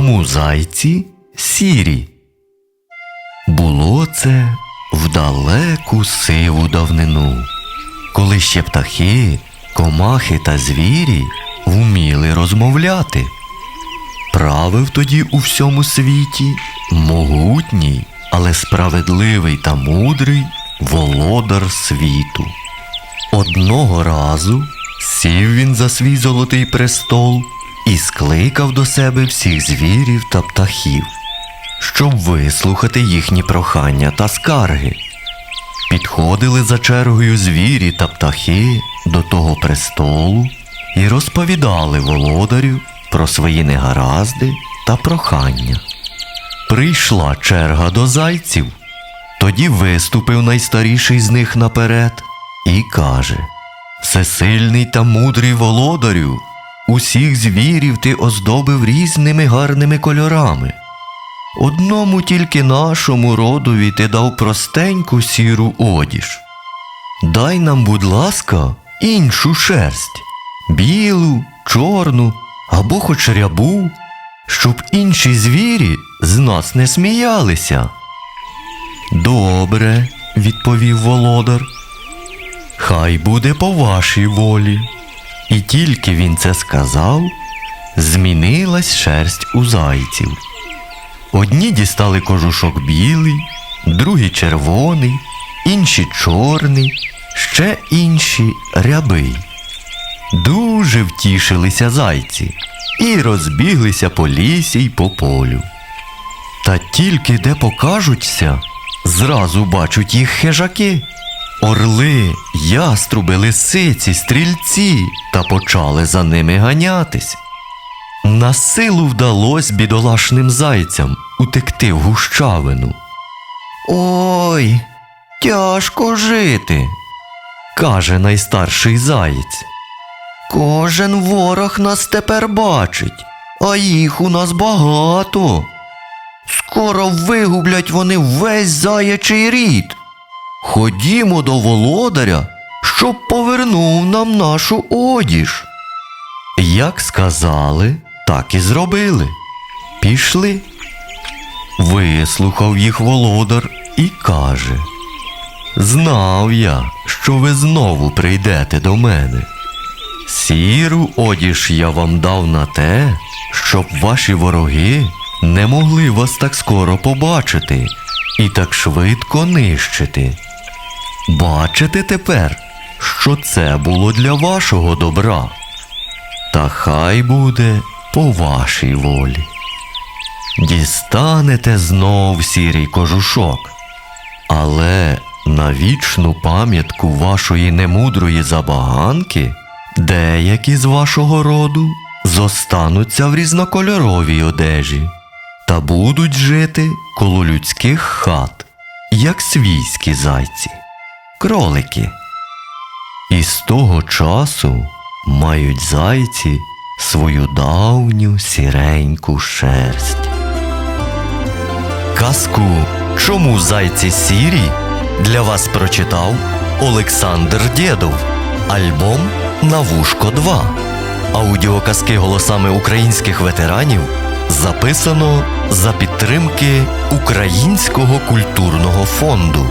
Зайці сірі. Було це в далеку сиву давнину, коли ще птахи, комахи та звірі вміли розмовляти. Правив тоді у всьому світі могутній, але справедливий та мудрий володар світу. Одного разу сів він за свій золотий престол і скликав до себе всіх звірів та птахів, щоб вислухати їхні прохання та скарги. Підходили за чергою звірі та птахи до того престолу і розповідали володарю про свої негаразди та прохання. Прийшла черга до зайців. Тоді виступив найстаріший з них наперед і каже: Всесильний та мудрий володарю, усіх звірів ти оздобив різними гарними кольорами. Одному тільки нашому родові ти дав простеньку сіру одіж. Дай нам, будь ласка, іншу шерсть білу, чорну або хоч рябу, щоб інші звірі з нас не сміялися. Добре, відповів володар. Хай буде по вашій волі. І тільки він це сказав, змінилась шерсть у зайців. Одні дістали кожушок білий, другі червоний, інші чорний, ще інші рябий. Дуже втішилися зайці і розбіглися по лісі й по полю. Та тільки де покажуться, зразу бачать їх хижаки. Орли, яструби, лисиці, стрільці та почали за ними ганятись. На силу вдалось бідолашним зайцям утекти в гущавину. Ой, тяжко жити, каже найстарший заєць. Кожен ворог нас тепер бачить, а їх у нас багато. Скоро вигублять вони весь заячий рід. Ходімо до володаря, щоб повернув нам нашу одіж. Як сказали, так і зробили. Пішли. Вислухав їх володар і каже: Знав я, що ви знову прийдете до мене. Сіру одіж я вам дав на те, щоб ваші вороги не могли вас так скоро побачити і так швидко нищити. Бачите тепер, що це було для вашого добра. Та хай буде по вашій волі. Дістанете знов сірий кожушок, але на вічну пам'ятку вашої немудрої забаганки деякі з вашого роду зостануться в різнокольоровій одежі та будуть жити коло людських хат, як свійські зайці, кролики. І з того часу мають зайці свою давню сіреньку шерсть. Казку Чому зайці сірі для вас прочитав Олександр Дєдов. Альбом На вушко 2. Аудіоказки голосами українських ветеранів записано за підтримки Українського культурного фонду.